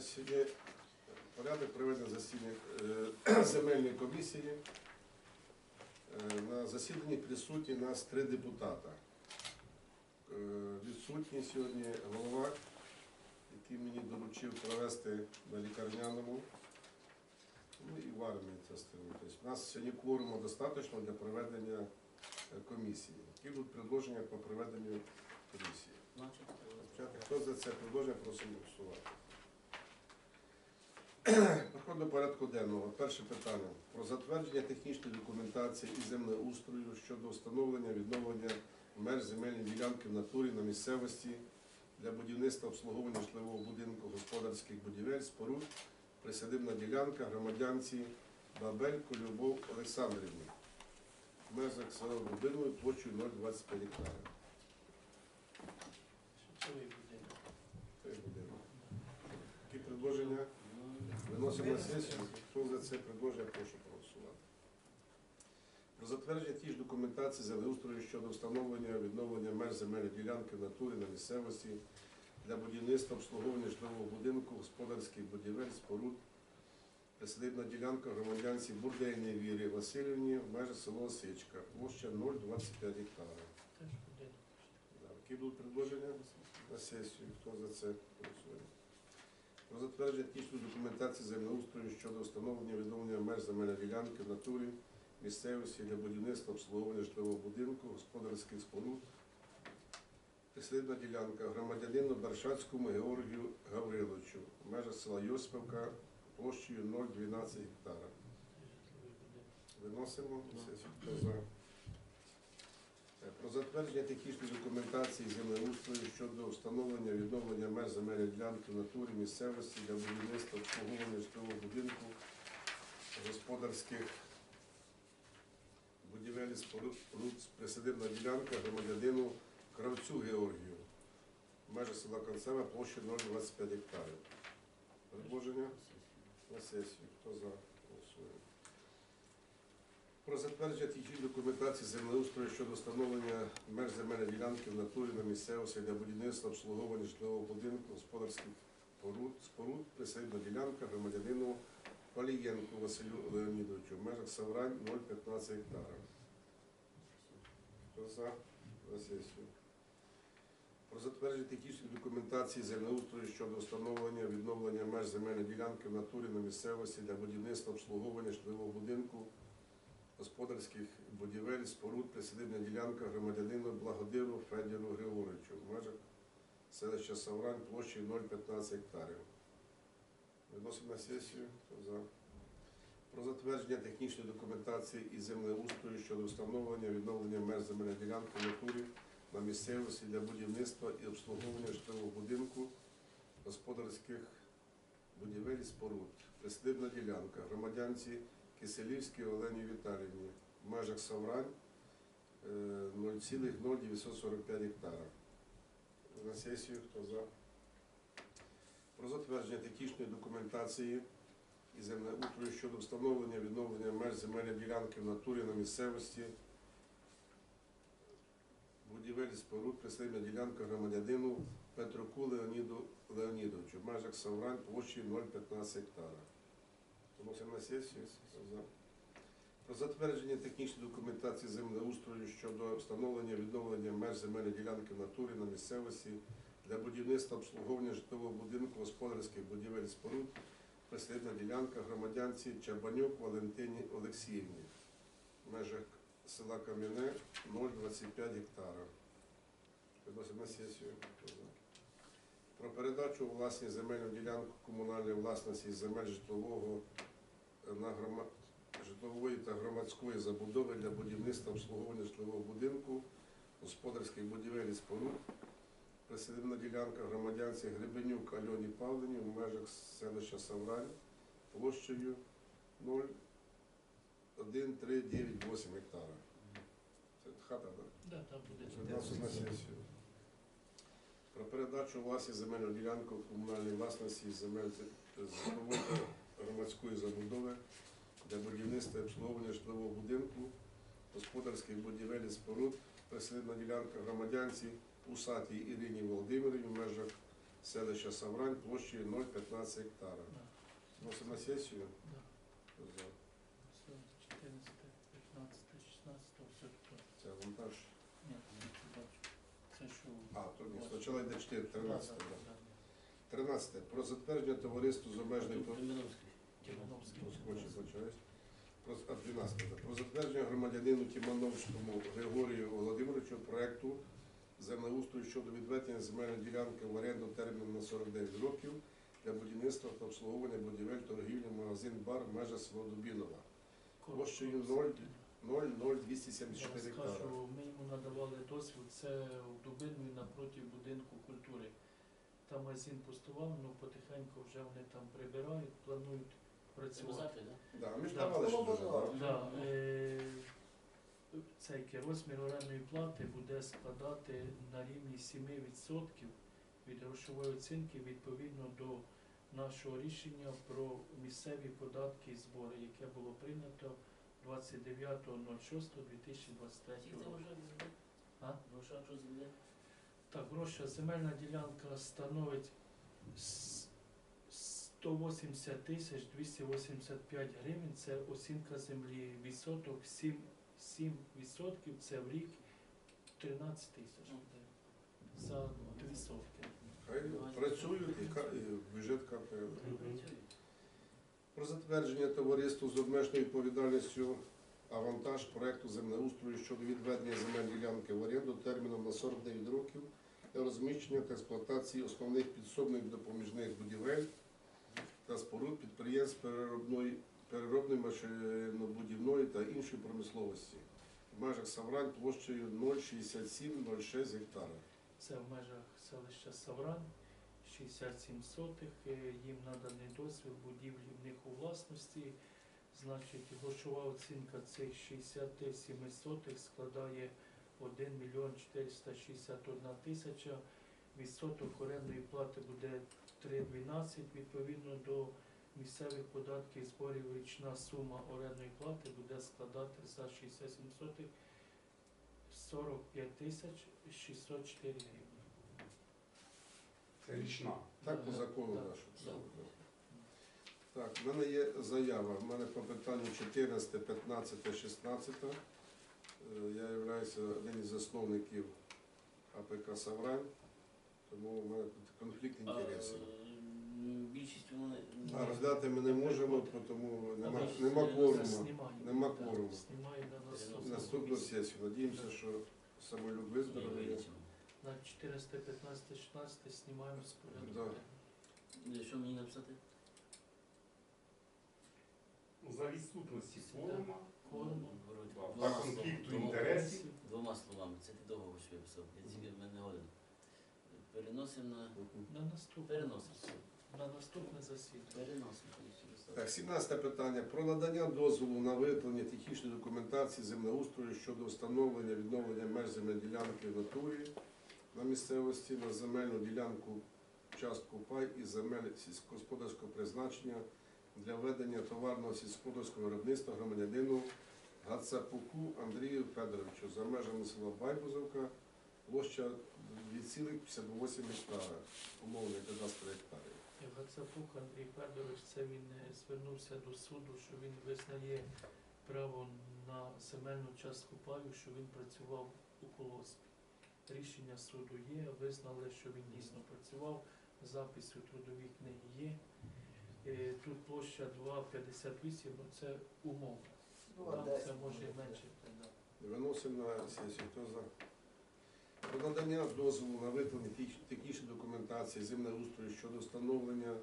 На сьогодні порядок проведення засідання е, земельної комісії. Е, На засіданні присутні нас три депутата. Е, Відсутній сьогодні голова, який мені доручив провести на лікарняному. Ну і в армії частину. Тобто у нас сьогодні кворуму достатньо для проведення комісії. Які будуть предложення по проведенню комісії? Хто за це предложення, просимо голосувати. Переходимо до порядку денного. Перше питання про затвердження технічної документації і землеустрою щодо встановлення відновлення меж земельної ділянки в натурі на місцевості для будівництва обслуговування житлового будинку господарських будівель, споруд, присадибна ділянка громадянці Бабелько Любов Олександрівні. В межах села Дубинової площею 0,25 гектара. Які предложення? Виносимо на сесію. Хто за це предложення, прошу проголосувати. Про затвердження тієї ж документації землеустрою щодо встановлення відновлення меж земельної ділянки в натурі на місцевості для будівництва обслуговування житлового будинку, господарських будівель, споруд, присадибна ділянка громадянці Бурдейній Вірі Васильівні в межах село Осичка, площа 0,25 гектара. Які будуть предложення на сесію? Хто за це голосує? Про затвердження технічної документації землеустрою щодо встановлення відновлення меж земельної ділянки в натурі місцевості для будівництва обслуговування житлового будинку, господарських споруд. Прислідна ділянка громадянину Бершацькому Георгію Гавриловичу в межах села Йосипівка площею 0,12 гектара. Виносимо за? Е, Про затвердження технічної документації землеустрою щодо встановлення відновлення меж земельної ділянки натурі місцевості для будівництва обслуговування житлового будинку, господарських будівель споруд, присадибна ділянка громадянину Кравцю Георгію. в межах села Концева площа 0,25 гектарів. Предложення на сесію. Хто за? Про затвердження технічної документації землеустрою щодо встановлення меж земельної ділянки в натурі на місцевості для будівництва обслуговування житлового будинку, господарських споруд, споруд присадибна ділянка громадянину Палієнку Василю Леонідовичу в межах Саврань 0,15 гектара. Про затвердження технічної документації землеустрою щодо встановлення відновлення меж земельної ділянки в натурі на місцевості для будівництва обслуговування житлового будинку, господарських будівель, споруд, присадибна ділянка громадянину Благодиру Федіру Григоровичу в межах селища Саврань площею 0,15 гектарів. Виносимо на сесію. Хто за? Про затвердження технічної документації і землеустрою щодо встановлення відновлення меж земельної ділянки в натурі на місцевості для будівництва і обслуговування житлового будинку, господарських будівель і споруд. Присадибна ділянка громадянці Киселівській Олені Віталіївні в межах Саврань е, 0,0945 гектара. На сесію хто за? Про затвердження технічної документації і землеустрою щодо встановлення відновлення меж земельної ділянки в натурі на місцевості будівель споруд присадибна ділянка громадянину Петруку Леоніду Леонідовичу в межах Саврань площею 0,15 гектара. Вносимо на сесію. Про затвердження технічної документації землеустрою щодо встановлення відновлення меж земельної ділянки в натурі на місцевості для будівництва обслуговування житлового будинку господарських будівель споруд присадибна ділянка громадянці Чабанюк Валентині Олексіївні в межах села Кам'яне 0,25 гектара. Виносимо на сесію. Про передачу у власність земельну ділянку комунальної власності земель житлового на грома... житлової та громадської забудови для будівництва обслуговування житлового будинку, господарських будівель і споруд. Присадибна ділянка громадянці Гребенюк Альоні Павлені в межах селища Саврань площею 0,1398 гектара. Це хата, так? Да, там буде на сесію. Про передачу у власність земельну ділянку комунальної власності земель з громадської забудови для будівництва і обслуговування житлового будинку, господарських будівель і споруд, присадибна ділянка громадянці Усатій Ірині Володимирівні в межах селища Саврань площею 0,15 гектара. Да, Вносимо на сесію. да. За? 14, 15, 16, все тут. Це вантаж. Ні, не бачу. Це що? А, то ні, спочатку йде 4, 13. Да, да. да, да. 13. Про затвердження товариству з обмеженою Тут Кременовський. Почаюсь. Про, 12. Про затвердження громадянину Тімановському Григорію Володимировичу проекту землеустрою щодо відведення земельної ділянки в оренду терміном на 49 років для будівництва та обслуговування будівель торгівлі, магазин, бар, межа село Дубінова. Площею 0,0274 гектара. ми йому надавали дозвіл, це в Дубинові напроти будинку культури. Там магазин пустував, ну потихеньку вже вони там прибирають, планують працювати. Базарки, так? Да, ми ж Да. давали що дуже. Базар. да. Да, е, цей розмір орендної плати буде складати на рівні 7% від грошової оцінки відповідно до нашого рішення про місцеві податки і збори, яке було прийнято 29.06.2023 Скільки це року. А? Так, гроша, земельна ділянка становить 180 тисяч 285 гривень, це оцінка землі, відсоток 7, 7 відсотків, це в рік 13 тисяч за 3 сотки. Хай працюють і бюджет. Ну. Про затвердження товариству з обмеженою відповідальністю авантаж проекту землеустрою щодо відведення земельної ділянки в оренду терміном на 49 років для розміщення та експлуатації основних підсобних допоміжних будівель та споруд підприємств переробної, переробної машинобудівної та іншої промисловості в межах Саврань площею 06706 гектара. Це в межах селища Саврань, 67 сотих, е, їм наданий дозвіл будівлі в них у власності. Значить, грошова оцінка цих 67 сотих складає 1 мільйон 461 тисяча. Відсоток орендної плати буде 3,12. Відповідно до місцевих податків і зборів річна сума орендної плати буде складати за 67 сотих 45 тисяч 604 гривні. Це річна. Так по закону да, нашу. Так, в мене є заява. В мене по питанню 14, 15, 16. Е, Я являюся одним із засновників АПК Саврань, тому в мене тут конфлікт інтересів. Більшість вони А роздати ми не можемо, тому нема, нема кворуму. Нема кворуму. На наступну. Наступну сесію. Надіємося, що виздоровіє. вилічимо. На 400, 15, 16 знімаємо з порядку. Да. Е, Що мені написати? За відсутності форума Кворуму. Говорить, та конфлікту інтересів. Двома словами, це ти довго що я писав, я тільки в мене годин. Переносимо на... На наступне. Переносимо. На наступне засідання. Переносимо. Так, 17 питання. Про надання дозволу на виготовлення технічної документації землеустрою щодо встановлення відновлення меж земельної ділянки в натурі на місцевості на земельну ділянку частку пай і земель сільськогосподарського призначення для ведення товарного сільськогосподарського виробництва громадянину Гацапуку Андрію Федоровичу за межами села Байбузовка, площа 2,58 гектара, умовний кадастр гектарів. Гацапук Андрій Федорович, це він е, звернувся до суду, що він визнає право на земельну частку паю, що він працював у колоспі. Рішення суду є, визнали, що він дійсно працював, запис у трудовій книгі є. Е, Тут площа 2,58, ну це умовно. Там це може і менше. Виносимо на сесію. Хто за? Про надання дозволу на тех- технічної документації землеустрою щодо встановлення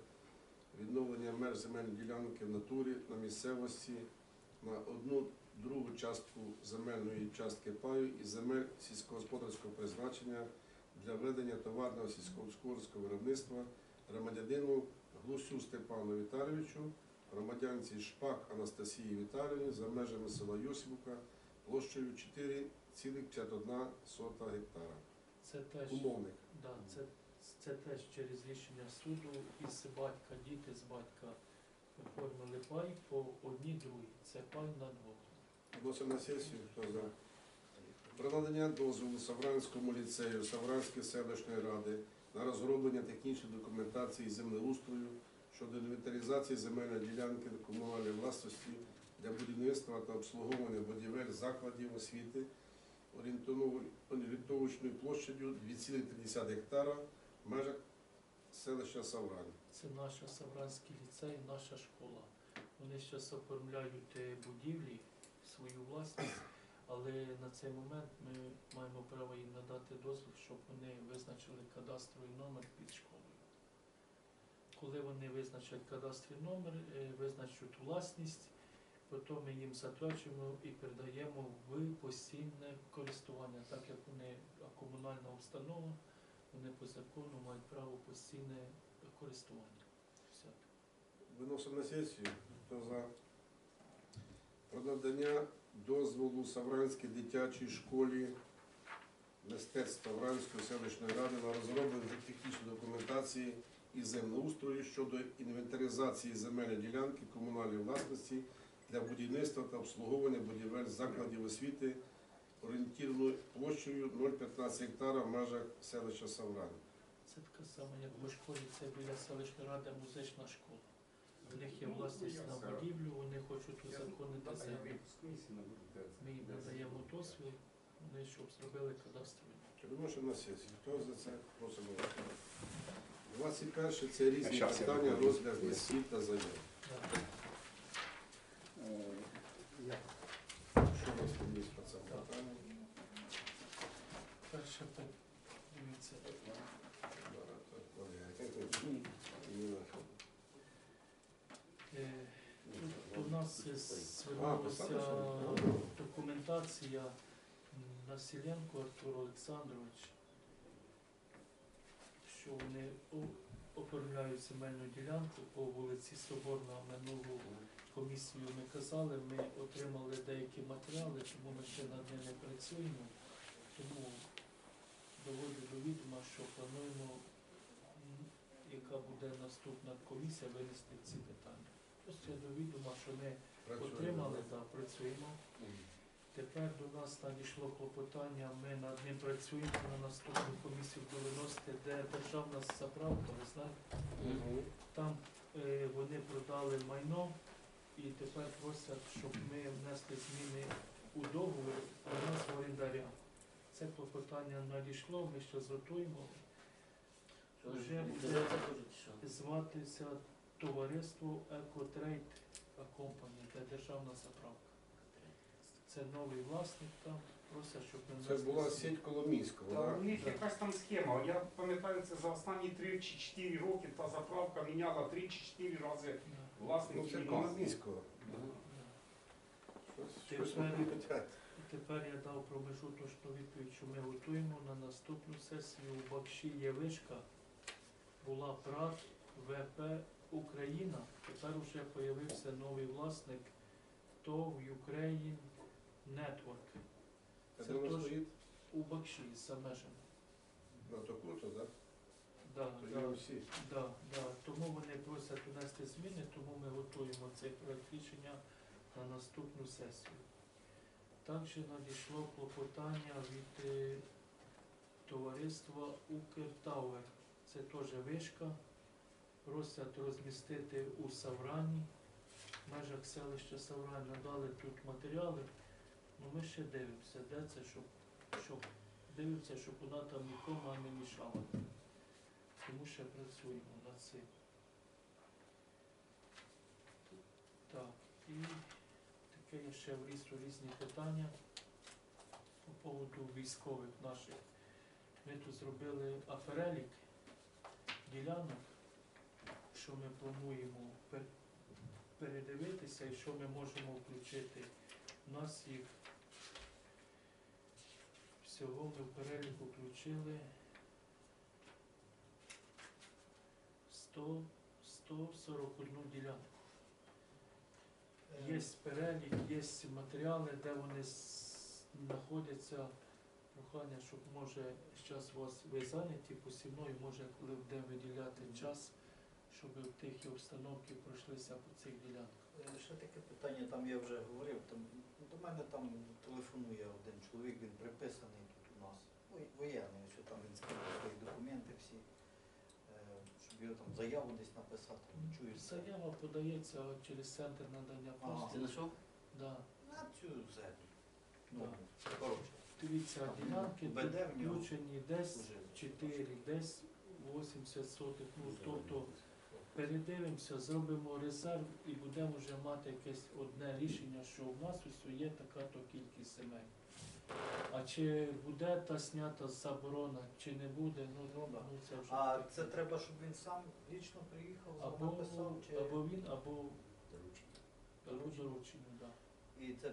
відновлення меж земельної ділянки в натурі на місцевості на одну другу частку земельної частки паю і земель сільськогосподарського призначення для ведення товарного сільськогосподарського виробництва громадянину Глусю Степану Віталійовичу, громадянці Шпак Анастасії Віталіївні за межами села Йосипівка площею 4,51 гектара. Це теж, Умовник. да, це, це теж через рішення суду із батька, діти з батька оформили пай по одній другій. Це пай на двох. Вносимо на сесію. Хто за? Про надання дозволу Савранському ліцею Савранської селищної ради на розроблення технічної документації землеустрою щодо інвентаризації земельної ділянки комунальної власності для будівництва та обслуговування будівель закладів освіти орієнтовочною площадю 2,3 гектара в межах селища Саврань. Це наш Савранський ліцей, наша школа. Вони зараз оформляють е, будівлі, свою власність, але на цей момент ми маємо право їм надати дозвіл, щоб вони визначили кадастровий номер під школою. Коли вони визначать кадастровий номер, е, визначать власність, потім ми їм затверджуємо і передаємо в постійне користування, так як вони комунальна установа, вони по закону мають право постійне користування. Виносимо на сесію. Хто за? Про надання дозволу Савранській дитячій школі мистецтв Савранської селищної ради на розроблення технічної документації і землеустрою щодо інвентаризації земельної ділянки комунальної власності для будівництва та обслуговування будівель закладів освіти орієнтірною площею 0,15 гектара в межах селища Саврань. Це така сама, як по школі, це біля селищної ради музична школа. У них є власність на будівлю, вони хочуть узаконити землю. Ми їм надаємо дозвіл, вони щоб зробили кадастровий. Виношено на сесію. Хто за це просимо? 21 це різні питання, розгляд листів та заяв. Да. Що у нас тут є по цьому Так. питанню? Перше так, дивіться. Зараз, так, Валерій. Ні, на що. Е, Тут у нас звернулася документація Насіленко Артур Олександрович, що вони оформляють земельну ділянку по вулиці Соборна минулу комісію ми казали, ми отримали деякі матеріали, тому ми ще над ними працюємо. Тому доводжу до відома, що плануємо, яка буде наступна комісія, винести ці питання. Просто я до відома, що ми Працюємо. отримали та працюємо. Тепер до нас надійшло клопотання, ми над ним працюємо на наступну комісію до виносити, де державна заправка, ви знаєте, там е, вони продали майно і тепер просять, щоб ми внесли зміни у договір у нас в орендаря. Це клопотання надійшло, ми ще зготуємо. Вже буде зватися товариство Екотрейд Компані, це державна заправка. Це новий власник там, просять, щоб ми Це була сеть Коломійського, Та у так? них якась там схема. Я пам'ятаю, це за останні 3 чи 4 роки та заправка міняла 3 чи 4 рази Да, Ну, це. Коломійського. Щось- вони хотять. Тепер я дав промежуточну відповідь, що ми готуємо на наступну сесію у Бакші є вишка, була ПРАТ, ВП Україна. Тепер вже з'явився новий власник ТОВ Ukraine Network. Це де воно теж- стоїть? У Бакші за межами. На то круто, так? Да, То да, є всі. да, да. Тому вони просять внести зміни, тому ми готуємо цей проект рішення на наступну сесію. Також надійшло клопотання від е, товариства Укртауер. Це теж вишка. Просять розмістити у Саврані, в межах селища Саврань. Надали тут матеріали. Ну ми ще дивимося, де це, щоб, щоб дивимося, щоб вона там нікому не мішала. Тому ще працюємо над цим. Так, і таке ще влізу різні питання по поводу військових наших. Ми тут зробили аферелік ділянок, що ми плануємо передивитися і що ми можемо включити. У нас їх всього ми в переліку включили 100, 141 ділянку. Є перелік, є матеріали, де вони знаходяться. Прохання, щоб може зараз вас ви зайняті посівною, може коли будемо виділяти час, щоб в тихі обстановки пройшлися по цих ділянках. Е, Ще таке питання, там я вже говорив, там, ну, до мене там телефонує один чоловік, він приписаний тут у нас. Воєнний, що там він скинув свої документи всі. собі там заяву десь написати. Не чую. Заява подається через центр надання Ага. послуг. Ти знайшов? Да. На цю землю. Ну, Так. коротше, Дивіться, ділянки включені десь служили. 4, десь 80 сотих. Ну, тобто передивимося, зробимо резерв і будемо вже мати якесь одне рішення, що в нас ось є така-то кількість земель. А чи буде та снята заборона, чи не буде, ну, Ну, ну це вже А це треба, щоб він сам лічно приїхав, або, написав, чи або він, або, Доручення. да. і це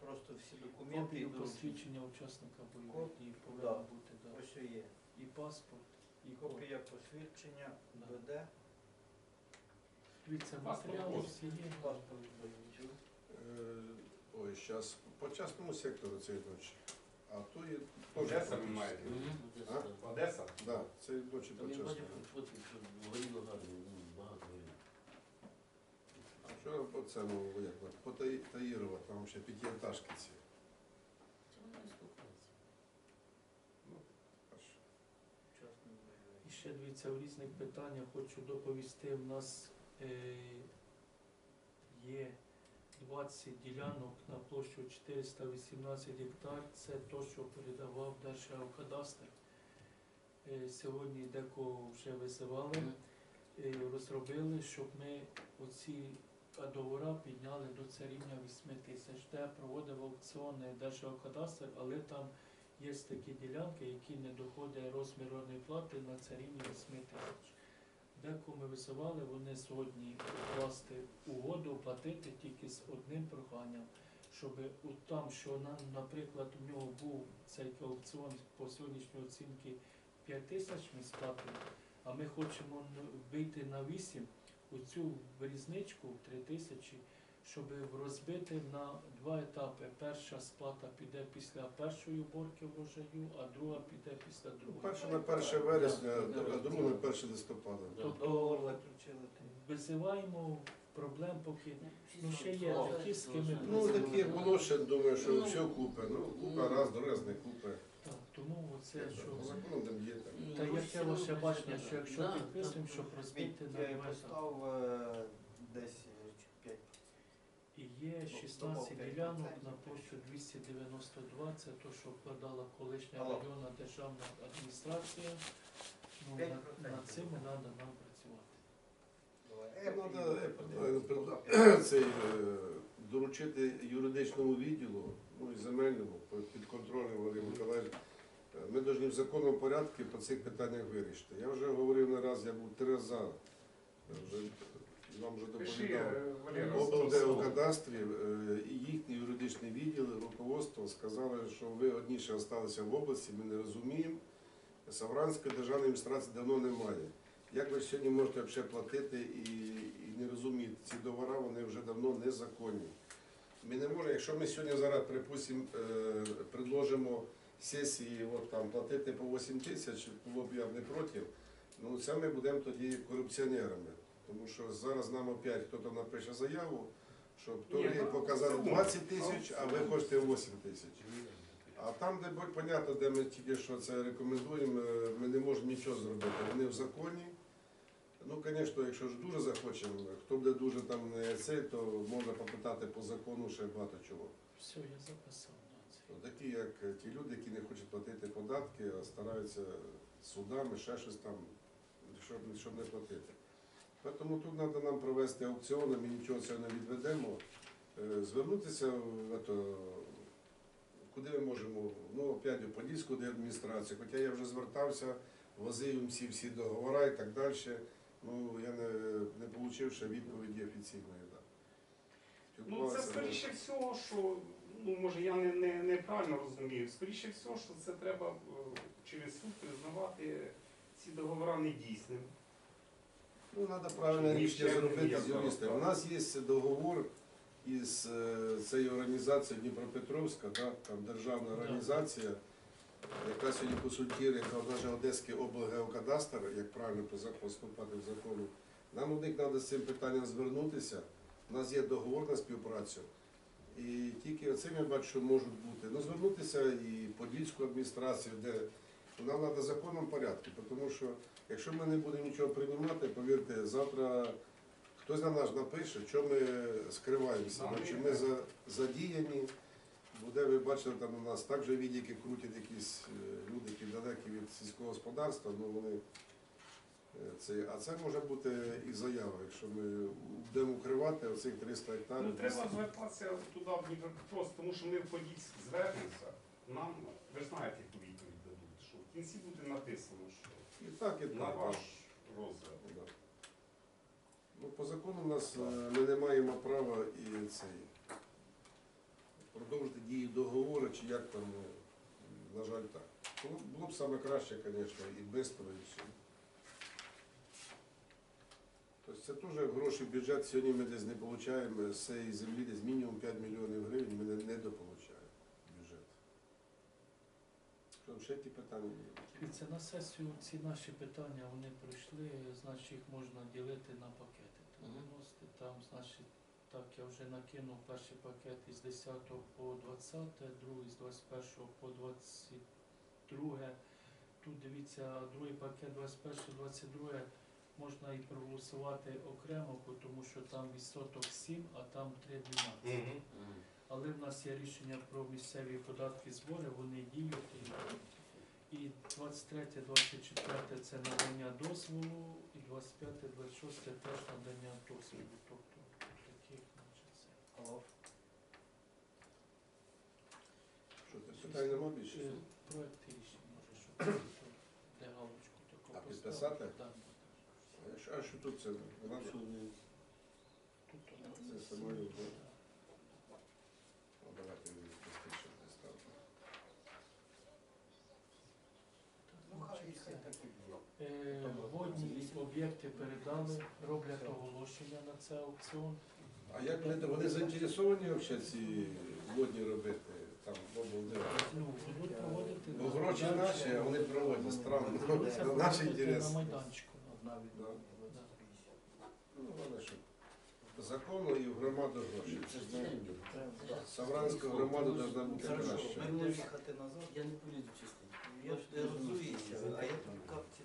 просто всі документи і Копію посвідчення учасника бойових дій да. бути, да. Ось є. І паспорт, і копія посвідчення, Да. БД, Дивіться, матеріали всі є. Е, Ой, зараз по частному сектору цієї ночі. А то є Одеса ви маєте? А? Одеса? Да, цієї ночі по Там я бачив частному. фотки, що горіло гарно, ну, багато горіло. Вчора по цьому, як, от, по Таї- Таїрова, там ще п'ятиэтажки ці. Це не спілкуються. Ну, аж. І ще дивіться, в різних питаннях хочу доповісти. У нас є 20 ділянок на площу 418 гектар. Це то, що передавав Держгеокадастр. Е, сьогодні декого вже визивали, е, розробили, щоб ми оці договори підняли до це рівня 8 тисяч. Де проводив аукціон Держгеокадастр, але там Є такі ділянки, які не доходить розмір орендної плати на це рівні 8 тисяч. Декого ми висували, вони сьогодні вкласти угоду, платити тільки з одним проханням, щоб от там, що нам, наприклад, у нього був цей аукціон по сьогоднішній оцінці 5 тисяч ми сплатили, а ми хочемо вийти на 8, оцю різничку 3 тисячі, щоб розбити на два етапи. Перша сплата піде після першої уборки врожаю, а друга піде після Ну, другої. перше на 1 вересня, а да, друге на 1 листопада. Тобто визиваємо проблем поки. Ну, ще є такі, з ким ми знають. Ну, такі було ще, думаю, що Ну, все купи. Ну, купа раз, раз не купи. Так, тому оце що. По там є так. Ну, Та ну, яке роблять, бачення, що якщо Да, підписуємо, щоб розбити на Я її два етапи. е, десь 5 І є Ну, 16 ділянок на площу 292, це то, що вкладала колишня районна державна адміністрація. Ну, 5%. над, над цим треба нам працювати. Ну, Треба цей, е, доручити юридичному відділу, ну і земельному, під контролем Валерій Миколаївич. Е, Ми повинні в законному порядку по цих питаннях вирішити. Я вже говорив не раз, я був три рази, е, вже, вам вже доповідав. е, Валера, облдеокадастрі е, і їхні юридичні відділи, руководство сказали, що ви одні ще залишилися в області, ми не розуміємо. Савранської державної адміністрації давно немає. Як ви сьогодні можете взагалі платити і, і не розуміти, ці договори вони вже давно незаконні. Ми не можемо, якщо ми сьогодні зараз, припустимо, е, предложимо сесії от, там, платити по 8 тисяч, було б я не проти, ну це ми будемо тоді корупціонерами. Тому що зараз нам опять хтось напише заяву, щоб то ви ну, показали 20 тисяч, а ви ну, хочете 8 тисяч. А там, де понятно, де ми тільки що це рекомендуємо, е, ми не можемо нічого зробити. Вони в законі. Ну, звісно, якщо ж дуже захочемо, хто буде дуже там не цей, то можна попитати по закону ще багато чого. Все, я записав. це. Такі, як ті люди, які не хочуть платити податки, а стараються судами, ще щось там, щоб, щоб не платити. Тому тут треба нам провести аукціони, ми нічого цього не відведемо. Е, Звернутися в ето, куди ми можемо, ну, опять у Подільську де адміністрацію, хоча я вже звертався, возив їм всі всі договори і так далі. Ну, я не, не отримав ще відповіді офіційної. Да. Ну це скоріше всього, що ну може я не, не, неправильно розумію. Скоріше всього, що це треба е, через суд признавати ці договори недійсними. Ну, треба правильне рішення зробити з юристами. У нас є договор із е, цією організацією Дніпропетровська, да, там державна організація, яка сьогодні консультує, яка навіть Одеський облгеокадастр, як правильно поступати в закону. Нам у них треба з цим питанням звернутися. У нас є договор на співпрацю. І тільки оцим я бачу, що можуть бути. Ну, звернутися і Подільську адміністрацію, де Нам треба в законному порядку, тому що якщо ми не будемо нічого приймати, повірте, завтра хтось на нас напише, що ми скриваємося, ну, чи ми за- задіяні. Буде, ви бачили, там у нас також відіки крутять якісь е, люди, які далекі від сільського господарства, ну вони е, це, а це може бути і заява, якщо ми будемо укривати оцих 300 гектарів. Ну, треба звертатися туди в Дніпропетровськ, тому що ми в подійськ звернемося. Нам, ви знаєте, яку відповідь дадуть, що в кінці буде написано, що І так, і на так. ваш розгляд. Да. Ну, по закону у нас е, ми не маємо права і цей продовжити дії договору, чи як там, е, на жаль, так. Було, було б саме краще, звісно, і швидко, і все. Тобто це теж гроші в бюджет сьогодні ми десь не отримуємо з цієї землі десь мінімум 5 мільйонів гривень ми не, не дополучаємо в бюджет. Що, ще які питання? є? Дивіться, на сесію ці наші питання вони пройшли, значить їх можна ділити на пакети. Виносити. Там, значить, так, я вже накинув перший пакет із 10 по 20, другий з 21 по 22. Тут дивіться, другий пакет 21-22 можна і проголосувати окремо, тому що там відсоток 7, а там 3,12. Мгм. Але в нас є рішення про місцеві податки збори, вони діють. І, і 23, 24 це надання дозволу, і 25, 26 теж надання дозволу. Тобто таких, значить, це. Що, ти питань нема більше? Е, Проект рішення може, що де галочку таку А, підписати? Да, А що- тут це? Тут Це самою, да. Ну, давайте її простіше представте. Ну, хай, хай так і буде. Е, Водні об'єкти передали, роблять оголошення на це аукціон. А як вони, вони заінтересовані взагалі ці водні робити? Там облдива? Ну, будуть проводити. Ну, гроші наші, а вони проводять. Странно. Наш інтерес. На майданчику. Одна від Да. Ну, законно і в громаду гроші. Це ж ділянки. Савранська громада повинна бути краще. ми назад. Я не полізу чисто. Я ж розуміюся, а я тут капці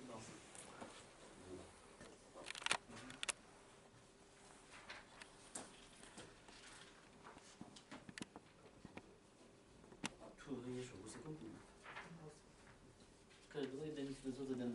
this was in the